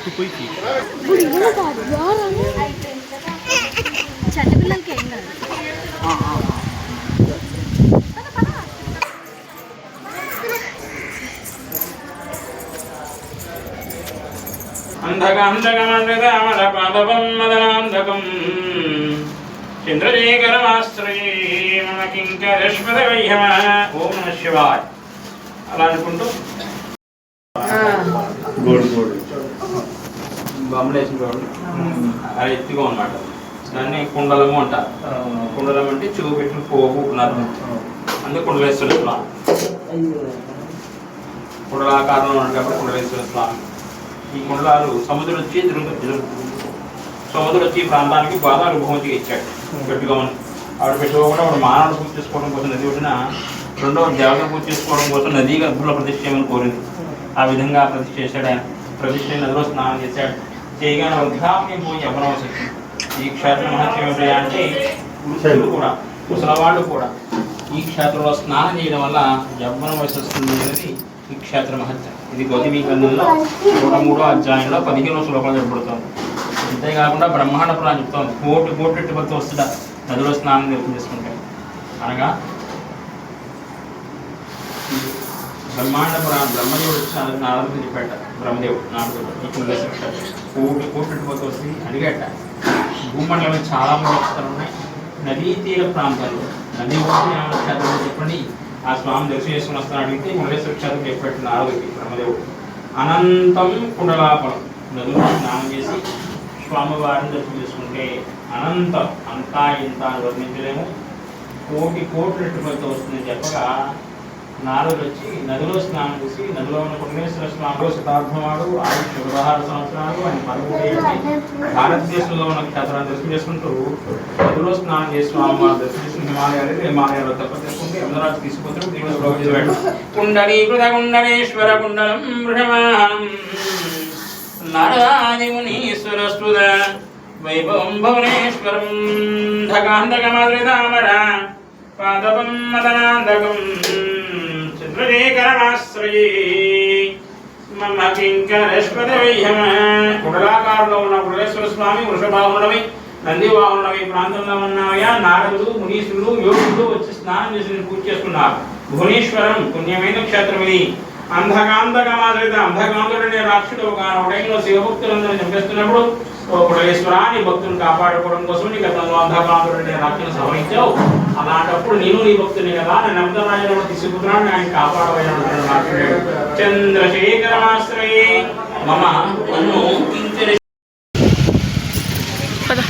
మార్కండేయుడు అట్టుపోయి చిన్నపిల్లలకి ఏం కాదు అంధకాంధకమండకమలపాదపం మదనాంధకం చంద్రశేఖరమాశ్రయే మమ కింకరశ్వతవయ్యమ ఓం నమ శివాయ్. అలా అనుకుంటూ. గోడు గోడు. బొమ్మలేసిన చూడండి అది ఎత్తుగా ఉన్నమాట. దాన్ని కుండలము అంటారు కుండలం అంటే చూపెట్టిన పోగు నరం. అందుకే కుండలేశ్వర స్వామి. కుండలాకారంలో కాబట్టి కుండలేశ్వర స్వామి. ఈ కుండలాలు సముద్రం వచ్చి తిరుగుతుంది సముద్రం వచ్చి ఈ ప్రాంతానికి బాగా బహుమతిగా ఇచ్చాడు. గట్టిగా ఉంది. ఆవిడ పెట్టుకోకుండా ఆవిడ మానవుడు పూజ చేసుకోవడం కోసం నది ఒడ్డున రెండవ దేవతను పూజ చేసుకోవడం కోసం నది గర్భంలో ప్రతిష్ట చేయమని కోరింది. ఆ విధంగా ప్రతిష్ట చేశాడు ఆయన. ప్రతిష్ట నదిలో స్నానం చేశాడు. చేయగానే వృద్ధాప్యం పోయి అవ్వనవలసి ఈ క్షేత్ర మహత్యం ఏమిటా అంటే పురుషులు కూడా ముసలవాళ్ళు కూడా ఈ క్షేత్రంలో స్నానం చేయడం వల్ల యవ్వన వయసు వస్తుంది అనేది ఈ క్షేత్ర మహత్యం. ఇది గౌతమి గ్రంథంలో నూట మూడో అధ్యాయంలో పదిహేనో శ్లోకంలో చెప్పబడుతుంది. అంతేకాకుండా బ్రహ్మాండ పురాణం చెప్తాం కోటి కోటి భక్తి వస్తుందా నదిలో స్నానం చేసుకుంటే అనగా బ్రహ్మాండ పురాణం బ్రహ్మదేవుడు వచ్చి నారదుడు చెప్పాట బ్రహ్మదేవుడు నారదుడు ఇప్పుడు కోటి కోటి భక్తి వస్తుంది అడిగాట. భూమండలం చాలా నక్షత్రాలు ఉన్నాయి. నదీ తీర ప్రాంతాల్లో. నదీ ఒడ్డున ఏమైనా చెప్పండి. ఆ స్వామి దర్శనం చేసుకుని వస్తాను అడిగితే మురళేశ్వర క్షేత్రం చెప్పాడు నారదుడికి బ్రహ్మదేవుడు. అనంతం కుండలాపలం నదులు స్నానం చేసి స్వామివారిని దర్శనం చేసుకుంటే అనంతం అంతా ఇంత వర్ణించలేము. కోటి కోట్లు రెట్టులతో వస్తుందని చెప్పగా నారదుడు వచ్చి నదిలో స్నానం చేసి నదిలో ఉన్న పుణ్యేశ్వర స్నానంలో శతాబ్దం వాడు ఆయుష్ పదహారు సంవత్సరాలు ఆయన పదమూడు భారతదేశంలో ఉన్న క్షేత్రాన్ని దర్శనం చేసుకుంటూ నదిలో స్నానం చేసి స్వామివారు దర్శనం చేసిన హిమాలయాలు హిమాలయాలు తప్ప తెలుసుకుంటే అమరాజు తీసుకుపోతే దేవుడు ప్రవహించాడు కుండలీకృత కుండలేశ్వర కుండలం వృషమానం నారాయమునీశ్వరస్తుద వైభవం భువనేశ్వరం. ధగాంధకమాదృతామర పాదపం మదనాంధకం చంద్రశేఖరమాశ్రయే మమ కింకరశ్వతవయ్యమ కుడలాకారులో ఉన్న కుడలేశ్వర స్వామి వృషభావనమై నంది వాహనమై ప్రాంతంలో ఉన్నాయా? నారదుడు మునీశ్వరుడు యోగుడు వచ్చి స్నానం చేసి పూజ చేసుకున్నారు. భువనేశ్వరం పుణ్యమైన క్షేత్రం ఇది అంధకాంధకమాదరిత అంధకాంధుడనే రాక్షుడు ఒక ఉదయంలో శివభక్తులందరూ చంపేస్తున్నప్పుడు ఓ కుడలేశ్వరాన్ని భక్తులను కాపాడుకోవడం కోసం నీ గతంలో అంధకాంధుడనే రాక్షను సవరించావు. అలాంటప్పుడు నేను నీ భక్తుని కదా నేను అమృతరాజులను తీసుకున్నాను ఆయన కాపాడబోయాను చంద్రశేఖరమాశ్రయే మమ. నన్ను అలా